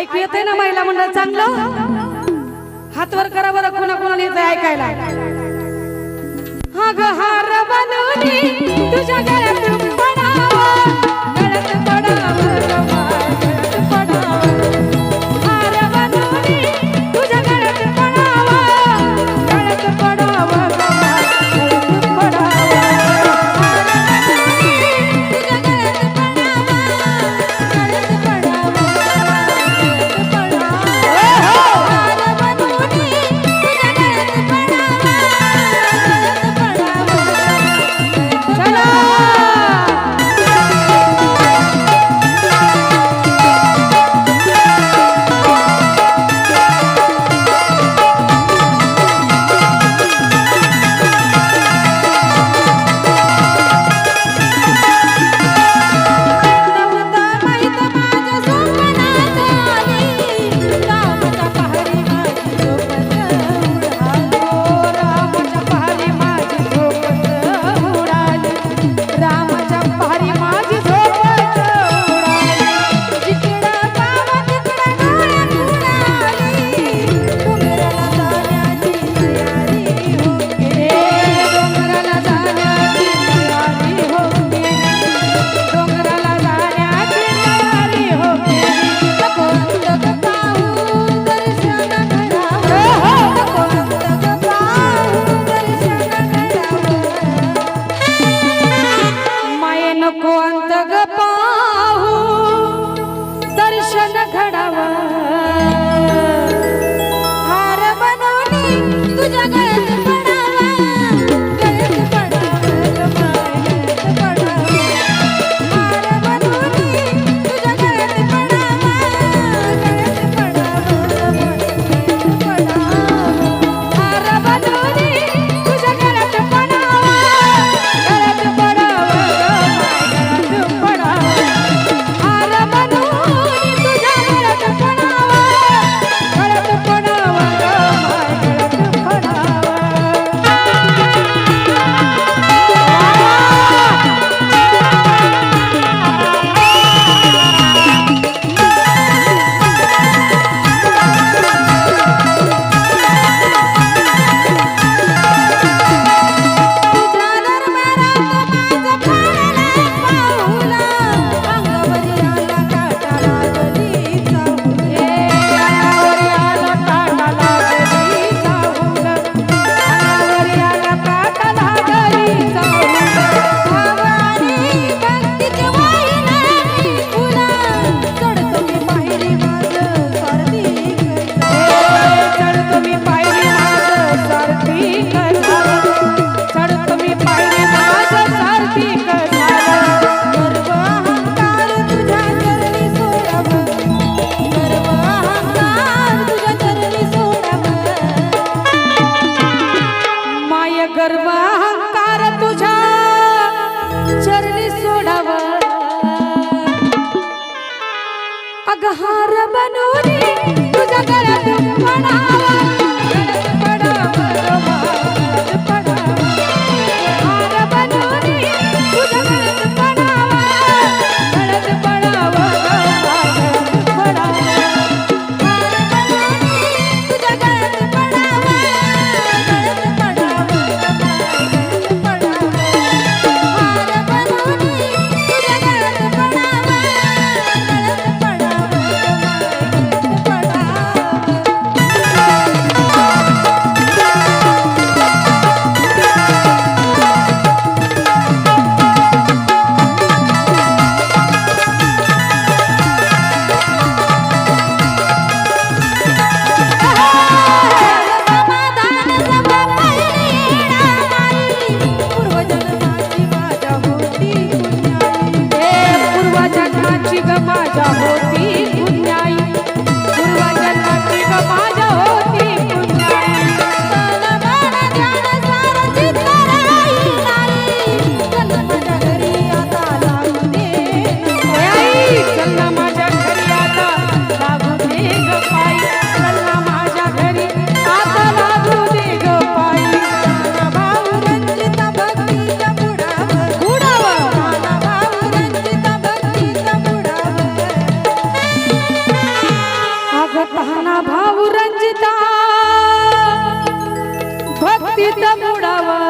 ऐकू येत आहे ना महिला मंडळ? चांगलं? हातवर करा बरं कोणा कोणाला येत ऐकायला. हा ग बनवली तुझ्या घरात Jangan lupa ना भाऊ रंजिता. भक्तीचा मुडावा